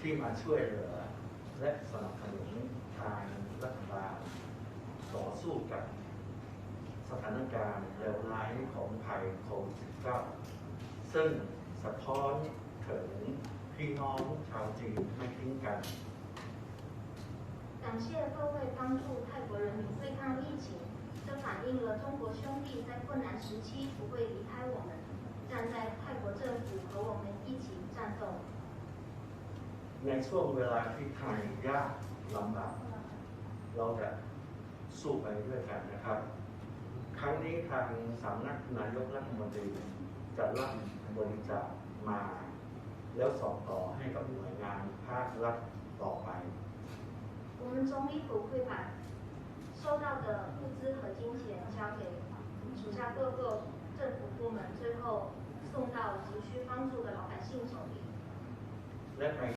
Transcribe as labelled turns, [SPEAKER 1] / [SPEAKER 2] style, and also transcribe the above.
[SPEAKER 1] ที่มาช่วยเหลือ และสนับสนุนทางรัฐบาลต่อสู้กับสถานการณ์เลวร้ายของภัยโควิด -19 ซึ่งสะท้อนถึงพี่น้องชาวจีนไม่ทิ้งกัน
[SPEAKER 2] 感谢各位帮助泰国人民对抗疫情，这反映了中国兄弟在困难时期不会离开我们，站在泰国政府和我们一起战斗。
[SPEAKER 1] ในช่วงเวลาที่ไทยยากลำบาก เราจะสู้ไปด้วยกันนะครับ ครั้งนี้ทางสำนักนายกรัฐมนตรีจะรับบริจาคมา แล้วส่งต่อให้กับหน่วยงานภาครัฐต่อไป
[SPEAKER 2] 我们中医府会把收到的物资和金钱交给属下各个政府部门，最后送到急需帮助的老百姓手里。
[SPEAKER 1] และใน